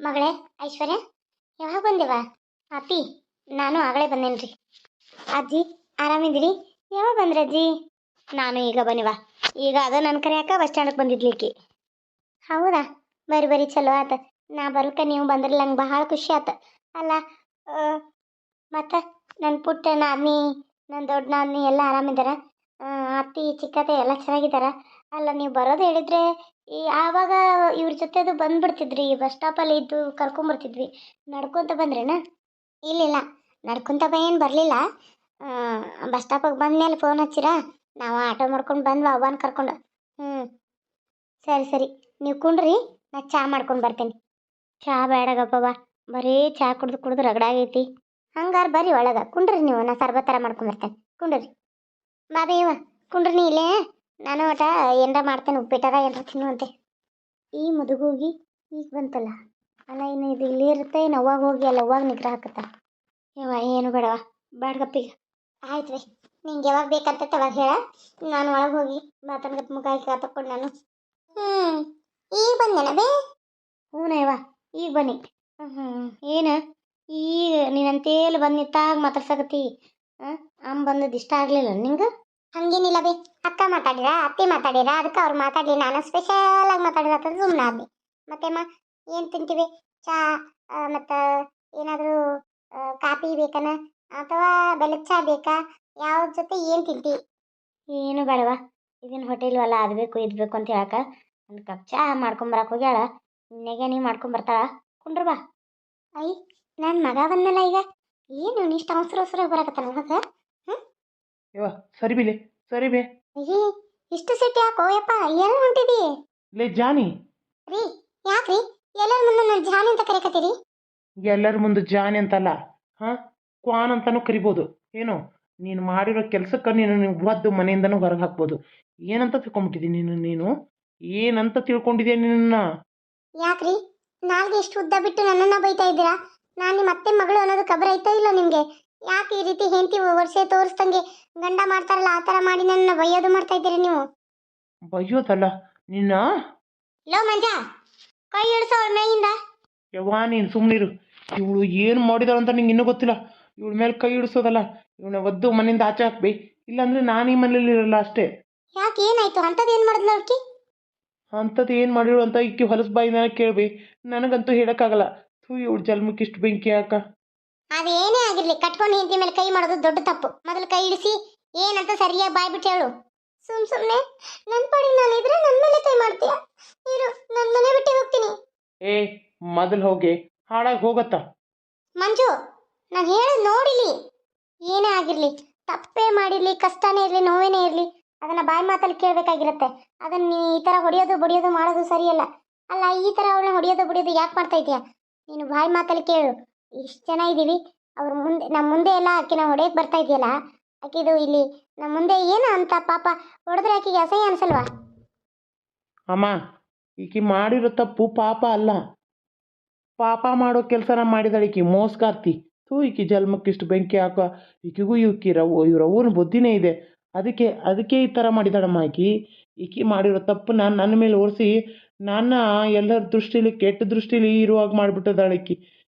ಮಗಳೇ, ಐಶ್ವರ್ಯ, ಯಾವಾಗ ಬಂದೇವ? ಅಪ್ಪಿ ನಾನು ಆಗಲೇ ಬಂದೇನ್ರಿ. ಅಜ್ಜಿ, ಆರಾಮಿದ್ದೀರಿ? ಯಾವಾಗ ಬಂದ್ರಿ ಅಜ್ಜಿ? ನಾನು ಈಗ ಬನ್ನಿವ ಈಗ ಅದ ನನ್ನ ಕರೆಯಾಕ ಬಸ್ ಸ್ಟ್ಯಾಂಡಕ್ಕೆ ಬಂದಿದ್ಲಿಕ್ಕೆ. ಹೌದಾ? ಬರಿ ಬರಿ ಚಲೋ ಆತ. ನಾ ಬರ್ಲಿಕ್ಕೆ ನೀವು ಬಂದ್ರೆ ನಂಗೆ ಬಹಳ ಖುಷಿ ಆತ. ಅಲ್ಲ ಮತ್ತು ನನ್ನ ಪುಟ್ಟ ನಾದ್ನಿ ನನ್ನ ದೊಡ್ಡ ನಾದ್ನಿ ಎಲ್ಲ ಆರಾಮಿದ್ದಾರ ಅತ್ತಿ, ಚಿಕ್ಕತ್ತೆ ಎಲ್ಲ ಚೆನ್ನಾಗಿದ್ದಾರ ಅಲ್ಲ, ನೀವು ಬರೋದು ಹೇಳಿದ್ರೆ ಈ ಆವಾಗ ಇವ್ರ ಜೊತೆದು ಬಂದ್ಬಿಡ್ತಿದ್ರಿ, ಬಸ್ ಸ್ಟಾಪಲ್ಲಿ ಇದ್ದು ಕರ್ಕೊಂಬರ್ತಿದ್ವಿ ನಡ್ಕೊಂತ ಬಂದ್ರೇನ? ಇಲ್ಲಿಲ್ಲ. ನಡ್ಕೊಂತ ಏನು ಬರಲಿಲ್ಲ. ಬಸ್ ಸ್ಟಾಪಿಗೆ ಬಂದ್ಮೇಲೆ ಫೋನ್ ಹಚ್ಚಿರಾ? ನಾವು ಆಟೋ ಮಾಡ್ಕೊಂಡು ಬಂದ್ವಿ, ಅವ್ವನ ಕರ್ಕೊಂಡು. ಹ್ಞೂ ಸರಿ ಸರಿ. ನೀವು ಕುಂಡ್ರಿ, ನಾ ಚಾ ಮಾಡ್ಕೊಂಡು ಬರ್ತೇನೆ. ಚಾ ಬೇಡಗಪ್ಪವ ಬರೀ ಚಾ ಕುಡ್ದು ಕುಡ್ದು ರಗಡಾಗೈತಿ ಹಂಗಾರೆ ಬರ್ರಿ ಒಳಗೆ. ಕುಂಡ್ರಿ ನೀವು, ನಾ ಸರ್ಬತ್ ಥರ ಮಾಡ್ಕೊಂಡು ಬರ್ತೇನೆ. ಕುಂಡ್ರಿ. ಬಾಬಿ ಇವ ಕುಂಡ್ರಿ ನೀ ಇಲ್ಲೇ? ನಾನು ಒಟ ಏನರ ಮಾಡ್ತೇನೆ ಉಪ್ಪಿಟ್ಟಾರ ಏನರ ತಿನ್ನುವಂತೆ. ಈ ಮುದುಗೋಗಿ ಈಗ ಬಂತಲ್ಲ, ಅಲ್ಲ ಇನ್ನು ಇದು ಇಲ್ಲಿ ಇರುತ್ತೆ ಏನು ಅವಾಗ ಹೋಗಿ ಅಲ್ಲ ಅವಾಗ ನಿಗ್ರಹ ಹಾಕತ್ತ? ಏವ ಏನು ಬೇಡವ ಬೇಡಗಪ್ಪಿಗ ಆಯ್ತು ರೀ, ನಿಂಗೆ ಯಾವಾಗ ಬೇಕಂತ ಅವಾಗ ಹೇಳ. ನಾನು ಒಳಗೆ ಹೋಗಿ ಮಾತನ್ಗತ್ ಮುಖ ತಕೊಂಡು ನಾನು. ಹ್ಞೂ ಈಗ ಬಂದೇನ ಹ್ಞೂ ಹ್ಞೂನಯ್ಯವ ಈಗ ಬನ್ನಿ. ಹ್ಞೂ ಏನು? ಈಗ ನೀನಂತೇಲಿ ಬಂದು ಮಾತಾಡ್ಸಕತ್ತಿ. ಹಾಂ, ಅಮ್ಮ ಬಂದದ್ದು ಇಷ್ಟ ಆಗಲಿಲ್ಲ ನಿಂಗೆ? ಹಂಗೇನಿಲ್ಲ ಬಿ. ಅಕ್ಕ ಮಾತಾಡಿರ ಅತ್ತೆ ಮಾತಾಡಿರ ಅದಕ್ಕೆ ಅವ್ರು ಮಾತಾಡಲಿ. ನಾನು ಸ್ಪೆಷಲ್ ಆಗಿ ಮಾತಾಡಿರ ಅಂತ ಸುಮ್ಮನೆ ಆದ್ನಿ ಮತ್ತೆಮ್ಮ ಏನು ತಿಂತೀವಿ? ಚಾ ಮತ್ತು ಏನಾದರೂ ಕಾಫಿ ಬೇಕನ? ಅಥವಾ ಬೆಲ್ಲದ ಚಾ ಬೇಕಾ? ಯಾವ ಜೊತೆ ಏನು ತಿಂತಿ? ಏನು ಬೇಡವ ಇದನ್ನ ಹೋಟೆಲ್ ಅಲ್ಲ ಅದು ಬೇಕು ಇದು ಬೇಕು ಅಂತ ಹೇಳಕ ಒಂದು ಕಪ್ ಚಾ ಮಾಡ್ಕೊಂಬರಕ್ಕೆ ಹೋಗ್ಯಾಳ. ಇನ್ನೇಗೆ ನೀವು ಮಾಡ್ಕೊಂಬರ್ತಾಳ ಕುಂಡ್ರ ಬಾ. ಐ ನನ್ನ ಮಗ ಬಂದಲ್ಲ ಈಗ. ಏನು ಇಷ್ಟು ಅವಸರ ಅವಸರ ಬರಕತ್ತಾನ ಮಗ? ಯವ್ವ ಸರಿ ಬಿಲೆ ಸರಿ ಬೇ. ಅಯ್ಯೇ ಇಷ್ಟು ಸಿಟ್ಟು ಯಾಕೋ ಯಪ್ಪ ಎಲ್ಲ ಹೊಂಟಿದಿ? ಲೇ ಜಾನಿ. ರೀ ಯಾಕ್ರಿ? ಎಲ್ಲರ ಮುಂದೆ ನನ್ನ ಜಾನಿ ಅಂತ ಕರೆಕತ್ತೀರಿ ಎಲ್ಲರ ಮುಂದೆ ಜಾನಿ ಅಂತಲ್ಲ ಹಾಂ? ಕ್ವಾನ್ ಅಂತಾನೂ ಕರಿಬೋದು. ಏನು ನೀನು ಮಾಡಿರೋ ಕೆಲಸಕ್ಕೆ ನೀನು ನೀವು ಒದ್ದು ಮನೆಯಿಂದನೂ ಹೊರಗೆ ಹಾಕ್ಬೋದು. ಏನಂತ ತಿಳ್ಕೊಂಬಿಟ್ಟಿದ್ದೀನಿ ನೀನು ನೀನು? ಏನಂತ ತಿಳ್ಕೊಂಡಿದ್ಯಾ ನಿನ್ನ? ಯಾಕ್ರಿ? ನಾಲ್ಗೆ ಎಷ್ಟು ಉದ್ದ ಬಿಟ್ಟು ನನ್ನನ್ನ ಬೈತಾ ಇದ್ದೀರಾ? ನಾನು ನಿಮ್ಮ ಅತ್ತೆ ಮಗಳು ಅನ್ನೋದು ಖಬರ್ ಐತಾ ಇಲ್ಲ ನಿಮಗೆ? ಯಾಕೆ ಈ ರೀತಿ ಹೆಂಡತಿ ವರ್ಷೆ ತೋರಿಸ್ದಂಗೆ ಗಂಡ ಮಾಡ್ತಾರಲ್ಲ ಆ ಥರ ಮಾಡಿ ನನ್ನ ಬೈಯೋದು ಮಾಡ್ತಾ ಇದ್ದೀರಿ ನೀವು? ಬೈಯೋದಲ್ಲ ನಿನ್ನ? ಲೋ ಮಂಜ ಕೈ ಇಳಿಸೋ ಅವಳ ಮೇಯಿಂದ ಯವ್ವಾ ನೀನು ಸುಮ್ಮನಿರು ಇವಳು ಏನು ಮಾಡಿದಾಳು ಅಂತ ನಿಂಗೆ ಇನ್ನೂ ಗೊತ್ತಿಲ್ಲ. ಇವಳ ಮೇಲೆ ಕೈ ಇಡಿಸೋದಲ್ಲ ಇವನ ಒದ್ದು ಮನೆಯಿಂದ ಆಚೆ ಹಾಕ್ಬಿ. ಇಲ್ಲಾಂದ್ರೆ ನಾನು ಈ ಮನೇಲಿ ಇರಲ್ಲ ಅಷ್ಟೇ. ಯಾಕೆ ಏನಾಯ್ತು? ಅಂಥದ್ದು ಏನು ಮಾಡಿದ್ಲು ಅವ್ಕಿ ಅಂಥದ್ದು ಏನು ಮಾಡಿರು ಅಂತ ಇಕ್ಕಿ ಹೊಲಸು ಬಾಯಿನ ಕೇಳ್ಬಿ. ನನಗಂತೂ ಹೇಳೋಕ್ಕಾಗಲ್ಲ. ಥೂ ಇವಳು ಜನ್ಮಕ್ಕೆ ಇಷ್ಟು ಬೆಂಕಿ ಯಾಕ ಅದೇನೇ ಆಗಿರ್ಲಿ ಕಟ್ಕೊಂಡು ಹೆಂಡತಿ ಮೇಲೆ ಕೈ ಮಾಡೋದು ದೊಡ್ಡ ತಪ್ಪು. ಮೊದಲು ಕೈ ಇಡಿಸಿ ಏನಂತ ಸರಿಯಾಗಿ ಬಾಯ್ ಬಿಟ್ಟು ಹೇಳು. ಸುಮ್ ಸುಮ್ಮನೆ ನನ್ನ ಪಾಡಿ ನಾನು ಇದ್ರೆ ನನ್ನ ಮೇಲೆ ಕೈ ಮಾಡ್ತೀಯ? ಇರು ನನ್ನ ಮನೆ ಬಿಟ್ಟು ಹೋಗ್ತೀನಿ. ಏ ಮೊದಲು ಹೋಗಿ ಹಾಳಾಗಿ ಹೋಗತ್ತ. ಮಂಜು ನಾನು ಹೇಳೋದು ನೋಡಿಲಿ. ಏನೇ ಆಗಿರಲಿ ತಪ್ಪೇ ಮಾಡಿರಲಿ ಕಷ್ಟನೇ ಇರಲಿ ನೋವೇನೇ ಇರಲಿ ಅದನ್ನ ಬಾಯಿ ಮಾತಲ್ಲಿ ಕೇಳಬೇಕಾಗಿರುತ್ತೆ. ಅದನ್ನ ನೀ ಈ ಥರ ಹೊಡೆಯೋದು ಬಡಿಯೋದು ಮಾಡೋದು ಸರಿಯಲ್ಲ. ಅಲ್ಲ ಈ ಥರ ಅವಳನ್ನ ಹೊಡೆಯೋದು ಬಡಿಯೋದು ಯಾಕೆ ಮಾಡ್ತಾ ಇದೀಯಾ ನೀನು ಬಾಯಿ ಮಾತಲ್ಲಿ ಕೇಳು. ಇಷ್ಟು ಜನ ಇದ್ದೀವಿ ಅವ್ರ ಮುಂದೆ ನಮ್ಮ ಮುಂದೆ ಎಲ್ಲ ಆಕಿನ ಹೊಡೆಯಕ್ಕೆ ಬರ್ತಾ ಇದೆಯಲ್ಲ, ಆಕಿದು ಇಲ್ಲಿ ನಮ್ಮ ಮುಂದೆ ಏನು ಅಂತ ಪಾಪ ಹೊಡೆದ್ರೆ ಆಕಿಗೆ ಅಸಹ್ಯ ಅನ್ಸಲ್ವಾ? ಅಮ್ಮ, ಈಕಿ ಮಾಡಿರೋ ತಪ್ಪು ಪಾಪ ಅಲ್ಲ. ಪಾಪ ಮಾಡೋ ಕೆಲಸನ ಮಾಡಿದಾಳೆ ಈಕಿ ಮೋಸ್ಕಾರ್ತಿ ಥೂ, ಈಕಿ ಜನ್ಮಕ್ಕೆ ಇಷ್ಟು ಬೆಂಕಿ ಹಾಕೋ, ಈಕಿಗೂ ಇವಕ್ಕಿ ರವ್ ಇವ್ರವ್ವನ ಬುದ್ಧಿನೇ ಇದೆ. ಅದಕ್ಕೆ ಅದಕ್ಕೆ ಈ ಥರ ಮಾಡಿದಾಳಮ್ಮ ಆಕಿ. ಈಕಿ ಮಾಡಿರೋ ತಪ್ಪು ನಾನು ನನ್ನ ಮೇಲೆ ಓರಿಸಿ ನನ್ನ ಎಲ್ಲರ ದೃಷ್ಟಿಲಿ ಕೆಟ್ಟ ದೃಷ್ಟಿಲಿ ಇರುವಾಗ ಮಾಡಿಬಿಟ್ಟಿದ್ದಾಳೆ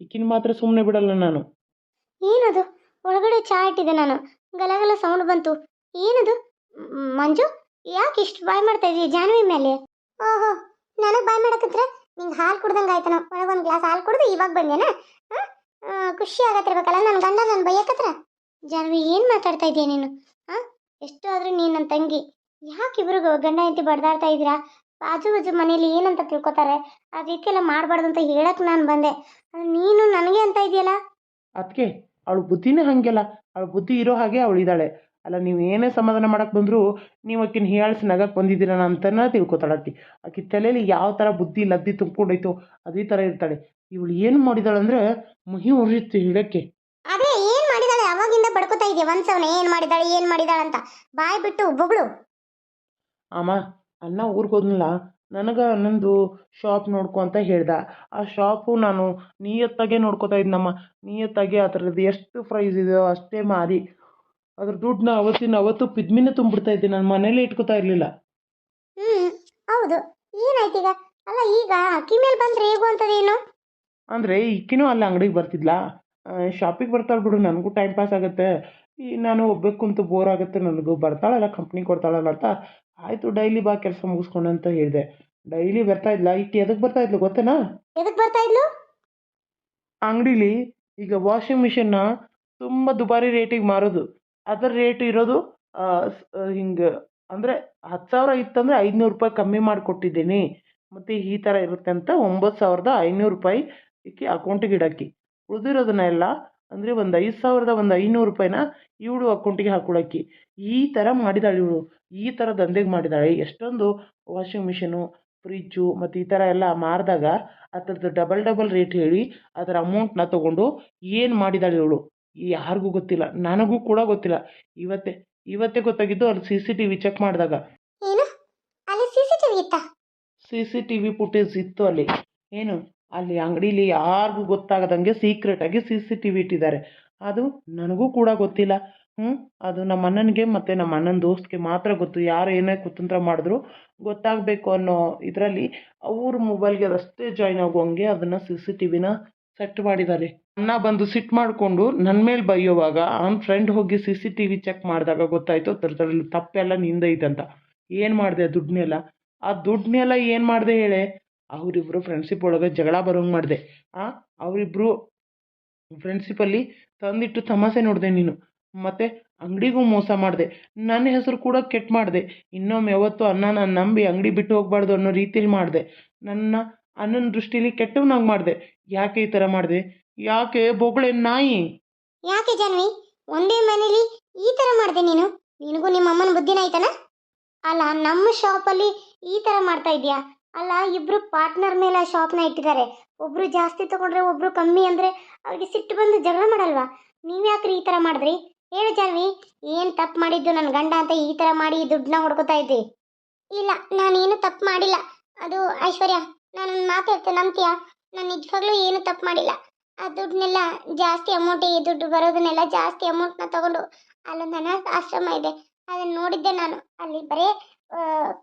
ಈಕಿನ ಮಾತ್ರ ಸುಮ್ಮನೆ ಬಿಡಲ್ಲ ನಾನು. ಏನದು? ಒಳಗಡೆ ಚಾ ಇಟ್ಟಿದೆ ನಾನು. ಗಲಗಲ ಸೌಂಡ್ ಬಂತು. ಏನದು? ಮಂಜು, ಯಾಕೆ ಇಷ್ಟು ಬಾಯ್ ಮಾಡ್ತಾ ಇದೀಯ ಜಾನ್ವಿ ಮೇಲೆ? ಓಹೋ, ನನಗೆ ಬಾಯ್ ಮಾಡಕತ್ರ ನಿಂಗೆ ಹಾಲು ಕುಡ್ದಂಗೆ ಆಯ್ತನ? ಒಳಗೆ ಒಂದು ಗ್ಲಾಸ್ ಹಾಲು ಕುಡ್ದು ಇವಾಗ ಬಂದೇನ? ಹಾ? ಖುಷಿ ಆಗತ್ತಿರ್ಬೇಕಲ್ಲ ನನ್ನ ಗಂಡ ನನ್ನ ಬೈಯಕತ್ರ? ಜಾನ್ವಿ, ಏನು ಮಾತಾಡ್ತಾ ಇದೀಯ ನೀನು? ಹಾಂ? ಎಷ್ಟು ಆದರೂ ನೀನು ನನ್ನ ತಂಗಿ. ಯಾಕೆ ಇಬ್ರಿಗೂ ಗಂಡ ಹೆಂಡತಿ ಬಡ್ದಾಡ್ತಾ ಇದ್ದೀರಾ? ಬಾಜು ಬಾಜು ಮನೇಲಿ ಏನಂತ ತಿಳ್ಕೊತಾರೆ? ಆ ರೀತಿ ಎಲ್ಲ ಮಾಡಬಾರ್ದು ಅಂತ ಹೇಳಕ್ಕೆ ನಾನು ಬಂದೆ. ನೀನು ನನಗೆ ಅಂತ ಇದೆಯಲ್ಲ? ಅದಕ್ಕೆ ಅವಳು ಬುದ್ಧಿನೇ ಹಂಗೆಲ್ಲ. ಅವಳ ಬುದ್ಧಿ ಇರೋ ಹಾಗೆ ಅವಳು ಇದ್ದಾಳೆ. ಅಲ್ಲ ನೀವು ಏನೇ ಸಮಾಧಾನ ಮಾಡಕ್ಕೆ ಬಂದರೂ ನೀವು ಆಕಿನ ಹೀಯಾಳಿಸಿ ನಗಕ್ಕೆ ಬಂದಿದ್ದೀರ ಅಂತನ ತಿಳ್ಕೊತಾಳೆ ಆಕಿ. ಆಕಿ ತಲೆಯಲ್ಲಿ ಯಾವ ಥರ ಬುದ್ಧಿ ಲದ್ದಿ ತುಂಬಿಕೊಂಡೈತೋ ಅದೇ ಥರ ಇರ್ತಾಳೆ. ಇವಳು ಏನು ಮಾಡಿದಾಳೆ ಅಂದರೆ ಮಹಿ ಉರಿಯುತ್ತೆ ಹೇಳಕ್ಕೆ. ಅದೇ ಏನು ಮಾಡಿದಾಳೆ? ಅವಾಗಿಂದ ಬಡ್ಕೋತಾ ಇದೆಯಾ ಒಂದ್ಸವನ ಏನು ಮಾಡಿದಾಳೆ ಏನು ಮಾಡಿದಾಳೆ ಅಂತ ಬಾಯ್ ಬಿಟ್ಟು ಬೊಗಳು. ಅಮ್ಮ ಅಣ್ಣ ಊರಿಗೆ ಹೋದ್ನಲ್ಲ ನನಗೆ ಅಣ್ಣಂದು ಶಾಪ್ ನೋಡ್ಕೊ ಅಂತ ಹೇಳ್ದ. ಆ ಶಾಪು ನಾನು ನಿಯತ್ತಾಗೆ ನೋಡ್ಕೋತಾ ಇದ್ನಮ್ಮ. ನಿಯತ್ತಾಗಿ ಅದ್ರದ್ದು ಎಷ್ಟು ಪ್ರೈಸ್ ಇದೆಯೋ ಅಷ್ಟೇ ಮಾರಿ. ಅದ್ರ ದುಡ್ಡನ್ನ ಅವತ್ತಿನ ಅವತ್ತು ಪಿದ್ಮಿನೇ ತುಂಬಿಡ್ತಾ ಇದ್ದೆ. ನಾನು ಮನೇಲಿ ಇಟ್ಕೋತಾ ಇರಲಿಲ್ಲ. ಹೌದು. ಏನಾಯ್ತೀಗ? ಅಲ್ಲ ಈಗ ಅಕ್ಕಿ ಮೇಲೆ ಬಂದ್ರೆ ಹೇಗು ಅಂತದೇನು? ಅಂದರೆ ಈಕಿನೂ ಅಲ್ಲಿ ಅಂಗಡಿಗೆ ಬರ್ತಿದ್ಲಾ? ಶಾಪಿಗೆ ಬರ್ತಾಳೆ ಬಿಡು ನನಗೂ ಟೈಮ್ ಪಾಸ್ ಆಗುತ್ತೆ. ಈ ನಾನು ಒಬ್ಬಕ್ಕೆ ಕುಂತು ಬೋರ್ ಆಗುತ್ತೆ ನನಗೂ ಬರ್ತಾಳಲ್ಲ ಕಂಪ್ನಿ ಕೊಡ್ತಾಳಲ್ಲ ಅಂತ ಆಯಿತು ಡೈಲಿ ಬಾ ಕೆಲಸ ಮುಗಿಸ್ಕೊಂಡು ಅಂತ ಹೇಳಿದೆ. ಡೈಲಿ ಬರ್ತಾ ಇದ್ಲ ಈಕೆ ಎದಕ್ಕೆ ಬರ್ತಾ ಇದ್ಲು ಗೊತ್ತೇನಾ? ಎದಕ್ಕೆ ಬರ್ತಾ ಇದ್ಲು? ಅಂಗಡೀಲಿ ಈಗ ವಾಷಿಂಗ್ ಮಿಷನ್ನ ತುಂಬ ದುಬಾರಿ ರೇಟಿಗೆ ಮಾರೋದು. ಅದರ ರೇಟ್ ಇರೋದು ಹಿಂಗೆ ಅಂದರೆ ಹತ್ತು ಸಾವಿರ ಇತ್ತಂದರೆ ಐದುನೂರು ರೂಪಾಯಿ ಕಮ್ಮಿ ಮಾಡಿಕೊಟ್ಟಿದ್ದೀನಿ. ಮತ್ತು ಈ ಥರ ಇರುತ್ತೆ ಅಂತ ಒಂಬತ್ತು ಸಾವಿರದ ಐನೂರು ರೂಪಾಯಿ ಈಕೆ ಅಕೌಂಟಿಗೆ ಇಡಾಕಿ ಉಳಿದಿರೋದನ್ನೆಲ್ಲ ಅಂದರೆ ಒಂದು ಐದು ಸಾವಿರದ ಒಂದು ಐನೂರು ರೂಪಾಯಿನ ಇವಳು ಅಕೌಂಟಿಗೆ ಹಾಕೊಳಕ್ಕೆ. ಈ ಥರ ಮಾಡಿದಾಳೆ ಇವಳು. ಈ ಥರ ದಂಧೆಗೆ ಮಾಡಿದಾಳೆ. ಎಷ್ಟೊಂದು ವಾಷಿಂಗ್ ಮಿಷಿನು ಫ್ರಿಜ್ಜು ಮತ್ತು ಈ ಥರ ಎಲ್ಲ ಮಾರಿದಾಗ ಅದ್ರದ್ದು ಡಬಲ್ ಡಬಲ್ ರೇಟ್ ಹೇಳಿ ಅದರ ಅಮೌಂಟ್ನ ತೊಗೊಂಡು ಏನು ಮಾಡಿದಾಳೆ ಇವಳು? ಯಾರಿಗೂ ಗೊತ್ತಿಲ್ಲ. ನನಗೂ ಕೂಡ ಗೊತ್ತಿಲ್ಲ. ಇವತ್ತೇ ಇವತ್ತೇ ಗೊತ್ತಾಗಿದ್ದು ಅಲ್ಲಿ C C T V check ಮಾಡಿದಾಗ C C T V footage ಇತ್ತು ಅಲ್ಲಿ. ಏನು? ಅಲ್ಲಿ ಅಂಗಡಿಲಿ ಯಾರಿಗೂ ಗೊತ್ತಾಗದಂಗೆ ಸೀಕ್ರೆಟಾಗಿ ಸಿ ಸಿ ಟಿ ವಿ ಇಟ್ಟಿದ್ದಾರೆ. ಅದು ನನಗೂ ಕೂಡ ಗೊತ್ತಿಲ್ಲ. ಹ್ಞೂ ಅದು ನಮ್ಮ ಅಣ್ಣನಿಗೆ ಮತ್ತು ನಮ್ಮ ಅಣ್ಣನ ದೋಸ್ತ್ಗೆ ಮಾತ್ರ ಗೊತ್ತು. ಯಾರು ಏನೇ ಕುತಂತ್ರ ಮಾಡಿದ್ರು ಗೊತ್ತಾಗಬೇಕು ಅನ್ನೋ ಇದರಲ್ಲಿ ಅವ್ರ ಮೊಬೈಲ್ಗೆ ಅದಷ್ಟೇ ಜಾಯ್ನ್ ಆಗುವಂಗೆ ಅದನ್ನು ಸಿ ಸಿ ಟಿ ವಿನ ಸೆಟ್ ಮಾಡಿದ್ದಾರೆ. ಅಣ್ಣ ಬಂದು ಸಿಟ್ ಮಾಡಿಕೊಂಡು ನನ್ನ ಮೇಲೆ ಬೈಯೋವಾಗ ಅವ್ನ ಫ್ರೆಂಡ್ ಹೋಗಿ C C T V check ಮಾಡಿದಾಗ ಗೊತ್ತಾಯಿತು ಅದರಲ್ಲಿ ತಪ್ಪೆಲ್ಲ ನಿಂದೈತೆ ಅಂತ. ಏನು ಮಾಡಿದೆ ದುಡ್ಡನ್ನೆಲ್ಲ ಆ ದುಡ್ಡನ್ನೆಲ್ಲ ಏನು ಮಾಡಿದೆ ಹೇಳೆ? ಅವರಿಬ್ಬರು ಫ್ರೆಂಡ್ಶಿಪ್ ಒಳಗೆ ಜಗಳ ಬರೋಂಗೆ ಮಾಡಿದೆ. ಆ ಅವರಿಬ್ಬರು ಫ್ರೆಂಡ್ಶಿಪ್ಪಲ್ಲಿ ತಂದಿಟ್ಟು ತಮಾಷೆ ನೋಡಿದೆ ನೀನು. ಮತ್ತು ಅಂಗಡಿಗೂ ಮೋಸ ಮಾಡಿದೆ. ನನ್ನ ಹೆಸರು ಕೂಡ ಕೆಟ್ಟ ಮಾಡಿದೆ. ಇನ್ನೊಮ್ಮೆ ಯಾವತ್ತೂ ನಾನು ನಂಬಿ ಅಂಗಡಿ ಬಿಟ್ಟು ಹೋಗ್ಬಾರ್ದು ಅನ್ನೋ ರೀತಿಲಿ ಮಾಡಿದೆ. ನನ್ನ ಅಣ್ಣನ ದೃಷ್ಟಿಲಿ ಕೆಟ್ಟವನಾಗಿ ಮಾಡಿದೆ. ಯಾಕೆ ಈ ಥರ ಮಾಡಿದೆ? ಯಾಕೆ ಬೊಗಳೆ ನಾಯಿ? ಯಾಕೆ ಜನ್ವಿ? ಒಂದೇ ಮನೇಲಿ ಈ ಥರ ಮಾಡಿದೆ ನೀನು? ನಿನಗೂ ನಿಮ್ಮ ಅಮ್ಮನ ಬುದ್ಧಿನ ಆಯ್ತಾನ? ಅಲ್ಲ, ನಮ್ಮ ಶಾಪಲ್ಲಿ ಈ ಥರ ಮಾಡ್ತಾ ಇದೀಯಾ ಅಲ್ಲ, ಇಬ್ರು ಪಾರ್ಟ್ನರ್ ಮೇಲೆ ಆ ಶಾಪ್ನ ಇಟ್ಟಿದ್ದಾರೆ. ಒಬ್ರು ಜಾಸ್ತಿ ತಗೊಂಡ್ರೆ ಒಬ್ರು ಕಮ್ಮಿ ಅಂದ್ರೆ ಅವ್ರಿಗೆ ಸಿಟ್ಟು ಬಂದು ಜಗಳ ಮಾಡಲ್ವಾ? ನೀವ್ಯಾಕ್ರಿ ಈ ಥರ ಮಾಡಿದ್ರಿ? ಹೇಳು ಜಾನ್ವಿ, ಏನು ತಪ್ಪು ಮಾಡಿದ್ದು ನನ್ನ ಗಂಡ ಅಂತ ಈ ಥರ ಮಾಡಿ ದುಡ್ಡನ್ನ ಹೊಡ್ಕೊತಾ ಇದ್ದಿ? ಇಲ್ಲ, ನಾನೇನು ತಪ್ಪು ಮಾಡಿಲ್ಲ. ಅದು ಐಶ್ವರ್ಯ ನಾನೊಂದು ಹೇಳ್ತೆ, ನಂಬ್ತೀಯ? ನಾನು ನಿಜವಾಗ್ಲೂ ಏನು ತಪ್ಪು ಮಾಡಿಲ್ಲ. ಆ ದುಡ್ಡನ್ನೆಲ್ಲ ಜಾಸ್ತಿ ಅಮೌಂಟ್ ಈ ದುಡ್ಡು ಬರೋದನ್ನೆಲ್ಲ ಜಾಸ್ತಿ ಅಮೌಂಟ್ನ ತಗೊಂಡು ಅಲ್ಲೊಂದು ಅನಾಥ ಆಶ್ರಮ ಇದೆ. ಅದನ್ನ ನೋಡಿದ್ದೆ ನಾನು. ಅಲ್ಲಿ ಬರೀ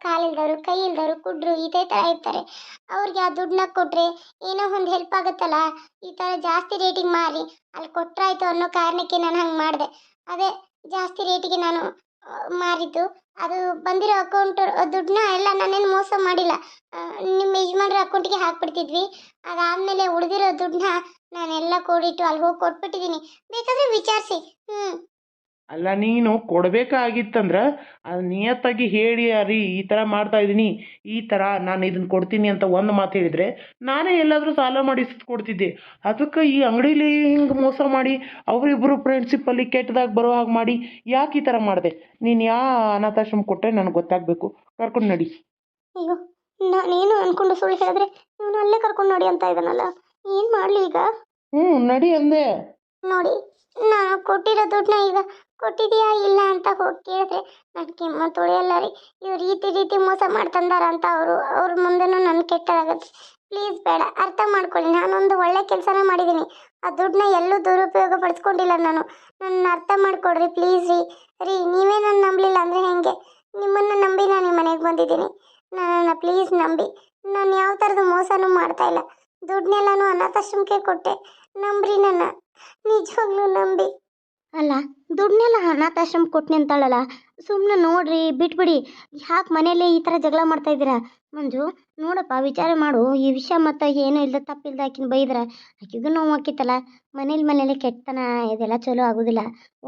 ಕಾಲಿಲ್ದವರು ಕೈ ಇಲ್ದವರು ಕುಡ್ರು, ಇದೇ ಥರ ಇರ್ತಾರೆ. ಅವ್ರಿಗೆ ಆ ದುಡ್ಡನ್ನ ಕೊಟ್ಟರೆ ಏನೋ ಒಂದು ಹೆಲ್ಪ್ ಆಗುತ್ತಲ್ಲ? ಈ ಥರ ಜಾಸ್ತಿ ರೇಟಿಗೆ ಮಾರಿ, ಅಲ್ಲಿ ಕೊಟ್ಟರಾಯ್ತು ಅನ್ನೋ ಕಾರಣಕ್ಕೆ ನಾನು ಹಂಗೆ ಮಾಡಿದೆ. ಅದೇ ಜಾಸ್ತಿ ರೇಟಿಗೆ ನಾನು ಮಾರಿದ್ದು. ಅದು ಬಂದಿರೋ ಅಕೌಂಟ್ ದುಡ್ಡನ್ನ ಎಲ್ಲ ನಾನೇನು ಮೋಸ ಮಾಡಿಲ್ಲ. ನಿಮ್ಮ ಯಜಮಾನ್ರ ಅಕೌಂಟಿಗೆ ಹಾಕ್ಬಿಡ್ತಿದ್ವಿ. ಅದಾದಮೇಲೆ ಉಳಿದಿರೋ ದುಡ್ಡನ್ನ ನಾನೆಲ್ಲ ಕೊಡಿಟ್ಟು ಅಲ್ಲಿ ಹೋಗಿ ಕೊಟ್ಬಿಟ್ಟಿದ್ದೀನಿ ಬೇಕಾದ್ರೆ ವಿಚಾರಿಸಿ. ಹ್ಞೂ ಅಲ್ಲ ನೀನು ಕೊಡಬೇಕಾಗಿತ್ತಂದ್ರೆ ಅದು ನಿಯತ್ತಾಗಿ ಹೇಳಿ ಅರಿ ಈ ಥರ ಮಾಡ್ತಾ ಇದ್ದೀನಿ ಈ ಥರ ನಾನು ಇದನ್ನು ಕೊಡ್ತೀನಿ ಅಂತ ಒಂದು ಮಾತು ಹೇಳಿದರೆ ನಾನೇ ಎಲ್ಲಾದರೂ ಸಾಲ ಮಾಡಿ ಕೊಡ್ತಿದ್ದೆ. ಅದಕ್ಕೆ ಈ ಅಂಗಡೀಲಿ ಹಿಂಗೆ ಮೋಸ ಮಾಡಿ ಅವರಿಬ್ಬರು ಫ್ರೆಂಡ್ಶಿಪ್ಪಲ್ಲಿ ಕೆಟ್ಟದಾಗ ಬರೋ ಹಾಗೆ ಮಾಡಿ ಯಾಕೆ ಈ ಥರ ಮಾಡಿದೆ? ನೀನು ಯಾ ಅನಾಥಾಶ್ರಮ ಕೊಟ್ಟರೆ ನನಗೆ ಗೊತ್ತಾಗಬೇಕು. ಕರ್ಕೊಂಡು ನಡಿ. ಅಯ್ಯೋ ನಾನೇನು ಅನ್ಕೊಂಡು ಸುಳ್ಳು ಹೇಳಿದ್ರೆ ಇವನು ಅಲ್ಲೇ ಕರ್ಕೊಂಡು ನೋಡಿ ಅಂತ ಇದ್ದಾನಲ್ಲ? ಏನು ಮಾಡಲಿ ಈಗ? ಹ್ಞೂ ನಡಿ ಅಂದೆ. ನೋಡಿ ನಾನು ಕೊಟ್ಟಿರೋ ದುಡ್ಡನ್ನ ಈಗ ಕೊಟ್ಟಿದೀಯಾ ಇಲ್ಲ ಅಂತ ಹೋಗಿ ಕೇಳಿದ್ರೆ ನನ್ನ ಕೆಮ್ಮ ತುಳಿಯಲ್ಲ ರೀ. ಇವ್ರು ರೀತಿ ರೀತಿ ಮೋಸ ಮಾಡ್ತಂದಾರ ಅಂತ ಅವರು, ಅವ್ರ ಮುಂದೆನೂ ನನ್ನ ಕೆಟ್ಟದಾಗತ್ತೆ. ಪ್ಲೀಸ್ ಬೇಡ, ಅರ್ಥ ಮಾಡ್ಕೊಳ್ಳಿ. ನಾನೊಂದು ಒಳ್ಳೆ ಕೆಲಸನೇ ಮಾಡಿದ್ದೀನಿ. ಆ ದುಡ್ಡನ್ನ ಎಲ್ಲೂ ದುರುಪಯೋಗ ಪಡಿಸ್ಕೊಂಡಿಲ್ಲ ನಾನು. ನನ್ನ ಅರ್ಥ ಮಾಡ್ಕೊಡ್ರಿ ಪ್ಲೀಸ್ ರೀ. ರೀ, ನೀವೇ ನನ್ನ ನಂಬಲಿಲ್ಲ ಅಂದರೆ ಹೆಂಗೆ? ನಿಮ್ಮನ್ನು ನಂಬಿ ನಾನು ನಿಮ್ಮ ಮನೆಗೆ ಬಂದಿದ್ದೀನಿ. ನನ್ನನ್ನು ಪ್ಲೀಸ್ ನಂಬಿ. ನಾನು ಯಾವ ಥರದ ಮೋಸನೂ ಮಾಡ್ತಾ ಇಲ್ಲ. ದುಡ್ಡನ್ನೆಲ್ಲನೂ ಅನಾಥಾಶ್ರಮಕ್ಕೆ ಕೊಟ್ಟೆ. ನಂಬ್ರಿ ನನ್ನ. ನಿಜವಾಗ್ಲೂ ನಂಬಿ. ಅಲ್ಲ ದುಡ್ಡನ್ನೆಲ್ಲ ಅನಾಥಾಶ್ರಮ ಕೊಟ್ಟು ನಿಂತಾಳಲ್ಲ ಸುಮ್ಮನೆ ನೋಡ್ರಿ, ಬಿಟ್ಬಿಡಿ. ಯಾಕೆ ಮನೆಯಲ್ಲೇ ಈ ಥರ ಜಗಳ ಮಾಡ್ತಾ ಇದ್ದೀರಾ? ಮಂಜು, ನೋಡಪ್ಪ, ವಿಚಾರ ಮಾಡು. ಈ ವಿಷಯ ಮತ್ತು ಏನೂ ಇಲ್ಲದ ತಪ್ಪಿಲ್ಲದ ಆಕಿನ ಬೈದ್ರೆ, ಆಕಿಗೂ ನೋವು ಹಾಕಿತ್ತಲ್ಲ ಮನೇಲಿ ಮನೇಲಿ ಕೆಟ್ಟತನ, ಇದೆಲ್ಲ ಚಲೋ ಆಗೋದಿಲ್ಲ.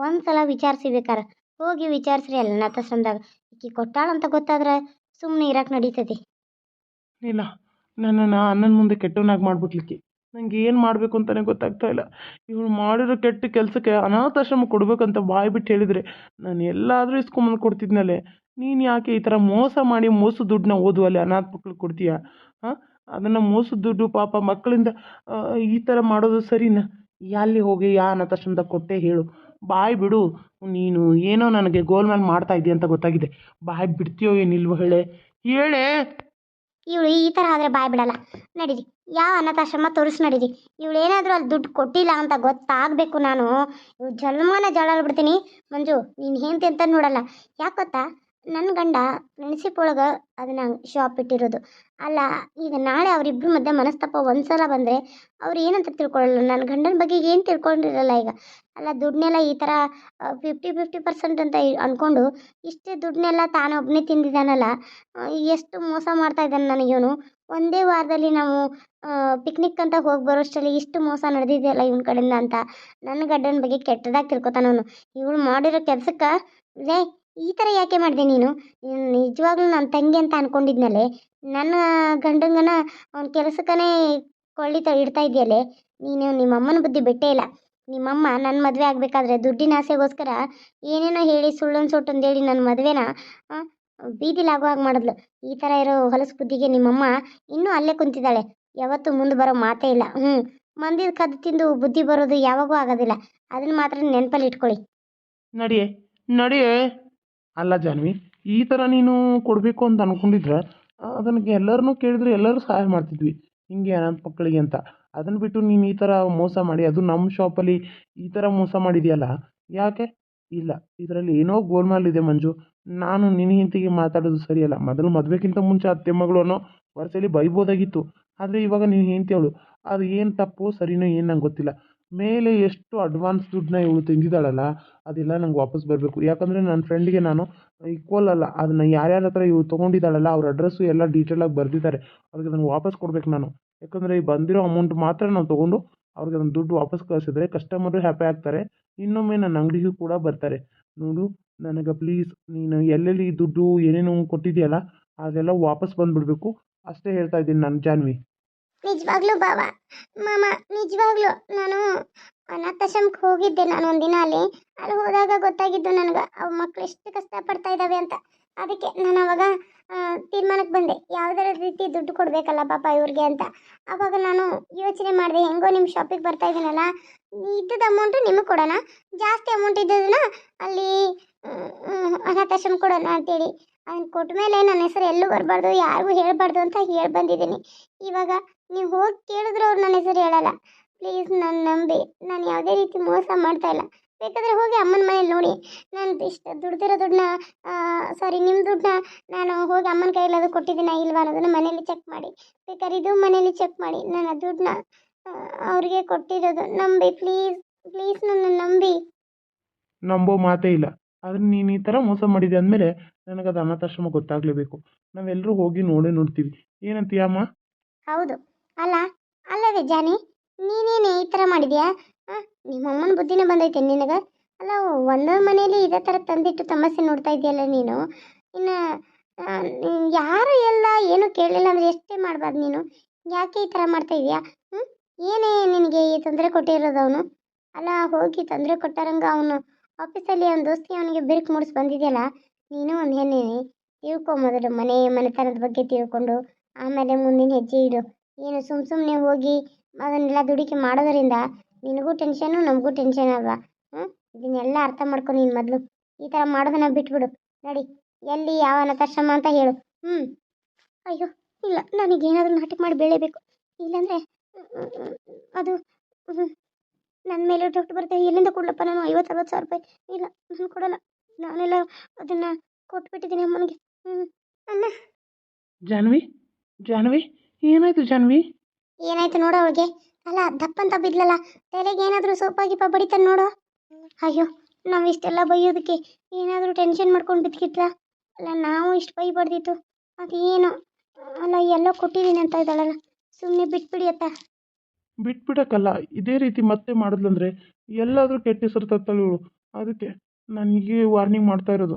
ಒಂದು ಸಲ ವಿಚಾರಿಸಿ ಬೇಕಾರೆ ಹೋಗಿ ವಿಚಾರಿಸ್ರಿ ಅಲ್ಲ ಅನಾಥಾಶ್ರಮದಾಗ ಆಕಿ ಕೊಟ್ಟಾಳಂತ ಗೊತ್ತಾದ್ರೆ ಸುಮ್ಮನೆ ಇರಕ್ಕೆ ನಡೀತೈತಿ ಇಲ್ಲ ನನ್ನನ್ನು ಅಣ್ಣನ ಮುಂದೆ ಕೆಟ್ಟವನಾಗಿ ಮಾಡ್ಬಿಟ್ಲಿಕ್ಕೆ ನನಗೆ ಏನು ಮಾಡಬೇಕು ಅಂತಲೇ ಗೊತ್ತಾಗ್ತಾ ಇಲ್ಲ. ಇವಳು ಮಾಡಿರೋ ಕೆಟ್ಟ ಕೆಲಸಕ್ಕೆ ಅನಾಥಾಶ್ರಮ ಕೊಡಬೇಕಂತ ಬಾಯಿ ಬಿಟ್ಟು ಹೇಳಿದರೆ ನಾನು ಎಲ್ಲಾದರೂ ಇಸ್ಕೊಂಬಂದು ಕೊಡ್ತಿದ್ನಲ್ಲೇ. ನೀನು ಯಾಕೆ ಈ ಥರ ಮೋಸ ಮಾಡಿ ಮೋಸ ದುಡ್ಡನ್ನ ಓದು ಅಲ್ಲಿ ಅನಾಥ ಮಕ್ಳಿಗೆ ಕೊಡ್ತೀಯಾ? ಹಾಂ? ಅದನ್ನು ಮೋಸ ದುಡ್ಡು ಪಾಪ ಮಕ್ಕಳಿಂದ ಈ ಥರ ಮಾಡೋದು ಸರಿನಾ? ಎಲ್ಲಿ ಹೋಗಿ ಯಾ ಅನಾಥಾಶ್ರಮದಾಗ ಕೊಟ್ಟೆ ಹೇಳು. ಬಾಯ್ ಬಿಡು. ನೀನು ಏನೋ ನನಗೆ ಗೋಲ್ಮಾಲ್ ಮಾಡ್ತಾ ಇದೆಯಾ ಅಂತ ಗೊತ್ತಾಗಿದೆ. ಬಾಯ್ ಬಿಡ್ತೀಯೋ ಏನಿಲ್ವೋ ಹೇಳೆ. ಹೇಳೇ. ಇವಳು ಈ ಥರ ಆದರೆ ಬಾಯ್ ಬಿಡಲ್ಲ. ನಡೀರಿ. ಯಾವ ಅನಾಥಾಶ್ರಮ ತೋರಿಸಿ ನಡೀರಿ. ಇವಳು ಏನಾದರೂ ಅಲ್ಲಿ ದುಡ್ಡು ಕೊಟ್ಟಿಲ್ಲ ಅಂತ ಗೊತ್ತಾಗಬೇಕು ನಾನು. ಇವ್ ಜನ್ಮನ ಬಿಡ್ತೀನಿ ಮಂಜು, ನೀನು ಹೆಂತಿ ಅಂತ ನೋಡಲ್ಲ. ಯಾಕೆ ಗೊತ್ತಾ ನನ್ನ ಗಂಡ ಫ್ರೆಂಡ್ಶಿಪ್ ಒಳಗೆ ಅದನ್ನ ಶಾಪ್ ಇಟ್ಟಿರೋದು. ಅಲ್ಲ, ಈಗ ನಾಳೆ ಅವರಿಬ್ಬರ ಮಧ್ಯೆ ಮನಸ್ತಾಪ ಒಂದ್ಸಲ ಬಂದರೆ ಅವ್ರು ಏನಂತ ತಿಳ್ಕೊಳ್ಳಲ್ಲ? ನನ್ನ ಗಂಡನ ಬಗ್ಗೆ ಏನು ತಿಳ್ಕೊಂಡಿರಲ್ಲ ಈಗ? ಅಲ್ಲ ದುಡ್ಡನ್ನೆಲ್ಲ ಈ ಥರ ಫಿಫ್ಟಿ ಫಿಫ್ಟಿ ಪರ್ಸೆಂಟ್ ಅಂತ ಅಂದ್ಕೊಂಡು ದುಡ್ನೆಲ್ಲ ದುಡ್ಡನ್ನೆಲ್ಲ ತಾನೊಬ್ಬನೇ ತಿಂದಿದ್ದಾನಲ್ಲ ಎಷ್ಟು ಮೋಸ ಮಾಡ್ತಾ ಇದ್ದಾನೆ ನನಗೆ ಇವನು. ಒಂದೇ ವಾರದಲ್ಲಿ ನಾವು ಪಿಕ್ನಿಕ್ ಅಂತ ಹೋಗಿ ಬರೋಷ್ಟರಲ್ಲಿ ಇಷ್ಟು ಮೋಸ ನಡೆದಿದೆಯಲ್ಲ ಇವನ ಕಡೆಯಿಂದ ಅಂತ ನನ್ನ ಗಡ್ಡನ ಬಗ್ಗೆ ಕೆಟ್ಟದಾಗಿ ತಿಳ್ಕೊತಾನ ಅವನು. ಇವಳು ಮಾಡಿರೋ ಕೆಲಸಕ್ಕೆ, ಲೇ, ಈ ಥರ ಯಾಕೆ ಮಾಡಿದೆ ನೀನು? ನಿಜವಾಗ್ಲೂ ನನ್ನ ತಂಗಿ ಅಂತ ಅನ್ಕೊಂಡಿದ್ನಲ್ಲೇ, ನನ್ನ ಗಂಡಂಗನ ಅವನ ಕೆಲಸಕ್ಕನೇ ಕೊಳ್ಳಿ ತ, ಇಡ್ತಾ ಇದೆಯಲ್ಲೇ, ನೀನು ನಿಮ್ಮ ಅಮ್ಮನ ಬುದ್ಧಿ ಬಿಟ್ಟೇ ಇಲ್ಲ. ನಿಮ್ಮಮ್ಮ ನನ್ನ ಮದುವೆ ಆಗಬೇಕಾದ್ರೆ ದುಡ್ಡಿನ ಆಸೆಗೋಸ್ಕರ ಏನೇನೋ ಹೇಳಿ ಸುಳ್ಳೊಂದು ಸೊಟ್ಟೊಂದು ಹೇಳಿ ನನ್ನ ಮದುವೆನ ಬೀದಿಲಿ ಆಗೋ ಹಾಗೆ ಮಾಡಿದ್ಲು. ಈ ಥರ ಇರೋ ಹೊಲಸು ಬುದ್ಧಿಗೆ ನಿಮ್ಮಮ್ಮ ಇನ್ನೂ ಅಲ್ಲೇ ಕುಂತಿದ್ದಾಳೆ. ಯಾವತ್ತೂ ಮುಂದೆ ಬರೋ ಮಾತೇ ಇಲ್ಲ. ಹ್ಞೂ ಮಂದಿದ ಕದ್ದು ತಿಂದು ಬುದ್ಧಿ ಬರೋದು ಯಾವಾಗೂ ಆಗೋದಿಲ್ಲ. ಅದನ್ನ ಮಾತ್ರ ನೆನಪಲ್ಲಿ ಇಟ್ಕೊಳ್ಳಿ. ನಡಿಯೇ ನಡಿಯೇ. ಅಲ್ಲ ಜಾನ್ವಿ, ಈ ಥರ ನೀನು ಕೊಡಬೇಕು ಅಂತ ಅಂದ್ಕೊಂಡಿದ್ರೆ ಅದನ್ನು ಎಲ್ಲರನ್ನೂ ಕೇಳಿದ್ರೆ ಎಲ್ಲರೂ ಸಹಾಯ ಮಾಡ್ತಿದ್ವಿ. ಹಿಂಗೆ ನನ್ನ ಮಕ್ಕಳಿಗೆ ಅಂತ. ಅದನ್ನು ಬಿಟ್ಟು ನೀನು ಈ ಥರ ಮೋಸ ಮಾಡಿ, ಅದು ನಮ್ಮ ಶಾಪಲ್ಲಿ ಈ ಥರ ಮೋಸ ಮಾಡಿದೆಯಲ್ಲ? ಯಾಕೆ? ಇಲ್ಲ. ಇದರಲ್ಲಿ ಏನೋ ಗೋಲ್ಮಾಲ್ ಇದೆ ಮಂಜು. ನಾನು ನಿನ್ನ ಹೆಂಡತಿಗೆ ಮಾತಾಡೋದು ಸರಿಯಲ್ಲ. ಮೊದಲು ಮದುವೆಗಿಂತ ಮುಂಚೆ ಅತ್ತೆ ಮಗಳು ಅನ್ನೋ ವರ್ಷದಲ್ಲಿ ಬೈಬೋದಾಗಿತ್ತು. ಆದರೆ ಇವಾಗ ನೀನು ಹೆಂಡತಿ ಅವಳು. ಅದು ಏನು ತಪ್ಪು ಸರಿನೋ ಏನು ನಂಗೆ ಗೊತ್ತಿಲ್ಲ. ಮೇಲೆ ಎಷ್ಟು ಅಡ್ವಾನ್ಸ್ ದುಡ್ಡನ್ನ ಇವಳು ತಿಂದಿದ್ದಾಳಲ್ಲ ಅದೆಲ್ಲ ನಂಗೆ ವಾಪಸ್ ಬರಬೇಕು. ಯಾಕಂದರೆ ನನ್ನ ಫ್ರೆಂಡಿಗೆ ನಾನು ಈಕ್ವಲ್ ಅಲ್ಲ. ಅದನ್ನ ಯಾರ್ಯಾರ ಹತ್ರ ಇವಳು ತೊಗೊಂಡಿದ್ದಾಳಲ್ಲ, ಅವ್ರ ಅಡ್ರೆಸ್ಸು ಎಲ್ಲ ಡೀಟೇಲಾಗಿ ಬರೆದಿದ್ದಾರೆ. ಅವ್ರಿಗೆ ಅದನ್ನು ವಾಪಸ್ ಕೊಡ್ಬೇಕು ನಾನು. ಯಾಕಂದರೆ ಈ ಬಂದಿರೋ ಅಮೌಂಟ್ ಮಾತ್ರ ನಾವು ತೊಗೊಂಡು ಅವ್ರಿಗೆ ಅದನ್ನು ದುಡ್ಡು ವಾಪಸ್ ಕಳಿಸಿದ್ರೆ ಕಸ್ಟಮರು ಹ್ಯಾಪಿ ಆಗ್ತಾರೆ. ಇನ್ನೊಮ್ಮೆ ನನ್ನ ಅಂಗಡಿಗೂ ಕೂಡ ಬರ್ತಾರೆ. ನೋಡು ನನಗೆ ಪ್ಲೀಸ್ ನೀನು ಎಲ್ಲೆಲ್ಲಿ ದುಡ್ಡು ಏನೇನು ಕೊಟ್ಟಿದೆಯಲ್ಲ ಅದೆಲ್ಲ ವಾಪಸ್ ಬಂದುಬಿಡ್ಬೇಕು. ಅಷ್ಟೇ ಹೇಳ್ತಾ ಇದ್ದೀನಿ ನಾನು, ಜಾನ್ವಿ. ನಿಜವಾಗ್ಲೂ ಬಾಬಾ ಮಾಮ, ನಿಜವಾಗ್ಲೂ ನಾನು ಅನಾಥಾಶ್ರಮಕ್ಕೆ ಹೋಗಿದ್ದೆ ನಾನು ಒಂದಿನ ಅಲ್ಲಿ. ಅಲ್ಲಿ ಹೋದಾಗ ಗೊತ್ತಾಗಿದ್ದು ನನಗೆ ಅವು ಮಕ್ಕಳು ಎಷ್ಟು ಕಷ್ಟಪಡ್ತಾ ಇದ್ದಾವೆ ಅಂತ. ಅದಕ್ಕೆ ನಾನು ಅವಾಗ ತೀರ್ಮಾನಕ್ಕೆ ಬಂದೆ. ಯಾವುದರ ರೀತಿ ದುಡ್ಡು ಕೊಡಬೇಕಲ್ಲ ಪಾಪ ಇವ್ರಿಗೆ ಅಂತ. ಅವಾಗ ನಾನು ಯೋಚನೆ ಮಾಡಿದೆ, ಹೆಂಗೋ ನಿಮ್ಮ ಶಾಪಿಗೆ ಬರ್ತಾ ಇದ್ದೀನಲ್ಲ ಇದ್ದದ ಅಮೌಂಟು ನಿಮಗೆ ಕೊಡೋಣ, ಜಾಸ್ತಿ ಅಮೌಂಟ್ ಇದ್ದದನ್ನ ಅಲ್ಲಿ ಅನಾಥಾಶ್ರಮ ಕೊಡೋಣ ಅಂತೇಳಿ. ಅದನ್ನ ಕೊಟ್ಟ ಮೇಲೆ ನನ್ನ ಹೆಸರು ಎಲ್ಲೂ ಬರಬಾರ್ದು, ಯಾರಿಗೂ ಹೇಳಬಾರ್ದು ಅಂತ ಹೇಳಿ ಬಂದಿದ್ದೀನಿ. ಇವಾಗ ನೀವು ಹೋಗಿ ಕೇಳಿದ್ರೆ ಅವ್ರು ನನ್ನ ಹೆಸರು ಹೇಳಲ್ಲ. ಪ್ಲೀಸ್ ನನ್ನ ನಂಬಿ, ನಾನು ಯಾವುದೇ ರೀತಿ ಮೋಸ ಮಾಡ್ತಾ ಇಲ್ಲ. ಬೇಕಾದರೆ ಹೋಗಿ ಅಮ್ಮನ ಮನೇಲಿ ನೋಡಿ. ನಾನು ಇಷ್ಟು ದುಡ್ದಿರೋ ದುಡ್ಡನ್ನ ಸಾರಿ ನಿಮ್ಮ ದುಡ್ಡನ್ನ ನಾನು ಹೋಗಿ ಅಮ್ಮನ ಕೈಯಲ್ಲಿ ಅದು ಕೊಟ್ಟಿದ್ದೀನ ಇಲ್ವಾ ಅನ್ನೋದನ್ನು ಮನೇಲಿ ಚೆಕ್ ಮಾಡಿ. ಬೇಕಾದ್ರೆ ಇದು ಮನೇಲಿ ಚೆಕ್ ಮಾಡಿ. ನಾನು ಆ ದುಡ್ಡನ್ನ ಅವ್ರಿಗೆ ಕೊಟ್ಟಿರೋದು ನಂಬಿ. ಪ್ಲೀಸ್ ಪ್ಲೀಸ್ ನನ್ನ ನಂಬಿ. ನಂಬೋ ಮಾತೇ ಇಲ್ಲ. ಆದರೆ ನೀನು ಈ ಥರ ಮೋಸ ಮಾಡಿದೆ ಅಂದಮೇಲೆ ನನಗೆ ಅದು ಅನಾಥಾಶ್ರಮ ಗೊತ್ತಾಗಲೇಬೇಕು. ನಾವೆಲ್ಲರೂ ಹೋಗಿ ನೋಡೇ ನೋಡ್ತೀವಿ. ಏನಂತೀಯಮ್ಮ ಹೌದು. ಅಲ್ಲ ಅಲ್ಲವೇ ಜಾನಿ ನೀನೇನು ಈ ಥರ ಮಾಡಿದ್ಯಾ? ಹಾಂ ನಿಮ್ಮ ಅಮ್ಮನ ಬುದ್ಧಿನೇ ಬಂದೈತೆ ನಿನಗೆ? ಅಲ್ಲ, ಒಂದೇ ಮನೇಲಿ ಇದೇ ಥರ ತಂದಿಟ್ಟು ತಮಾಷೆ ನೋಡ್ತಾ ಇದೆಯಲ್ಲ ನೀನು? ಇನ್ನು ಯಾರು ಎಲ್ಲ ಏನು ಕೇಳಲಿಲ್ಲ ಅಂದರೆ ಎಷ್ಟೇ ಮಾಡಬಾರ್ದು ನೀನು? ಯಾಕೆ ಈ ಥರ ಮಾಡ್ತಾ ಇದೀಯಾ? ಹ್ಞೂ ಏನೇ ನಿನಗೆ ಈ ತೊಂದರೆ ಕೊಟ್ಟಿರೋದು ಅವನು? ಅಲ್ಲ, ಹೋಗಿ ತೊಂದರೆ ಕೊಟ್ಟಾರಂಗ ಅವನು ಆಫೀಸಲ್ಲಿ ಅವನ ದೋಸ್ತಿ ಅವನಿಗೆ ಬಿರುಕು ಮೂಡಿಸಿ ಬಂದಿದೆಯಲ್ಲ? ನೀನು ಒಂದು ಹೆಣ್ಣೆ. ತಿಳ್ಕೊ ಮೊದಲು ಮನೆ ಮನೆತನದ ಬಗ್ಗೆ ತಿಳ್ಕೊಂಡು, ಆಮೇಲೆ ಮುಂದಿನ ಹೆಜ್ಜೆ ಇಡು. ಏನು ಸುಮ್ಮ ಸುಮ್ಮನೆ ಹೋಗಿ ಅದನ್ನೆಲ್ಲ ದುಡುಕಿ ಮಾಡೋದರಿಂದ ನಿನಗೂ ಟೆನ್ಷನು ನಮಗೂ ಟೆನ್ಷನ್ ಅಲ್ವಾ? ಹ್ಞೂ ಇದನ್ನೆಲ್ಲ ಅರ್ಥ ಮಾಡ್ಕೊ ನೀನು ಮೊದಲು. ಈ ಥರ ಮಾಡೋದನ್ನ ಬಿಟ್ಬಿಡು. ನಡಿ ಎಲ್ಲಿ ಯಾವ ಅನಾಥಾಶ್ರಮ ಅಂತ ಹೇಳು. ಹ್ಞೂ ಅಯ್ಯೋ ಇಲ್ಲ ನನಗೇನಾದರೂ ನಾಟಕ ಮಾಡಿ ಬೆಳಿಬೇಕು. ಇಲ್ಲಾಂದರೆ ಅದು ನನ್ನ ಮೇಲೆ ಡೌಟ್ ಬರುತ್ತೆ. ಎಲ್ಲಿಂದ ಕೊಡ್ಲಪ್ಪ ನಾನು? ಐವತ್ತು ಅರವತ್ತು ಸಾವಿರ ರೂಪಾಯಿ. ಇಲ್ಲ ನಾನು ಕೊಡಲ್ಲ. ನಾನೆಲ್ಲ ಅದನ್ನು ಕೊಟ್ಬಿಟ್ಟಿದ್ದೀನಿ ಅಮ್ಮನಿಗೆ. ಹ್ಞೂ ಅಮ್ಮ ಜಾನ್ವಿ ಜಾನ್ವಿ ಏನಾಯ್ತು ಜಾನ್ವಿ? ಏನಾಯ್ತು ನೋಡ ಅವಳಿಗೆ. ಅಲ್ಲ, ದಪ್ಪಂತ ಬಿದ್ಲಲ್ಲ, ತಲೆಗೆ ಏನಾದರೂ ಸೋಪ ಗೀಪ ಬಡಿತಾನೆ ನೋಡು. ಅಯ್ಯೋ, ನಾವು ಇಷ್ಟೆಲ್ಲ ಬೈಯೋದಕ್ಕೆ ಏನಾದರೂ ಟೆನ್ಷನ್ ಮಾಡ್ಕೊಂಡು ಬಿದ್ಕಿಟ್ಲ ಅಲ್ಲ, ನಾವು ಇಷ್ಟು ಬೈಬಾರ್ದಿತ್ತು. ಅದೇನು, ಅಲ್ಲ, ಎಲ್ಲ ಕೊಟ್ಟಿದ್ದೀನಿ ಅಂತ ಇದ್ದಾಳಲ್ಲ ಸುಮ್ಮನೆ ಬಿಟ್ಬಿಡಿ ಅತ್ತ ಬಿಟ್ಬಿಡಕ್ಕಲ್ಲ, ಇದೇ ರೀತಿ ಮತ್ತೆ ಮಾಡಿದ್ಲಂದ್ರೆ, ಎಲ್ಲಾದರೂ ಕೆಟ್ಟ ಹೆಸರು ತತ್ತಳು ಅದಕ್ಕೆ, ನನಗೆ ವಾರ್ನಿಂಗ್ ಮಾಡ್ತಾ ಇರೋದು.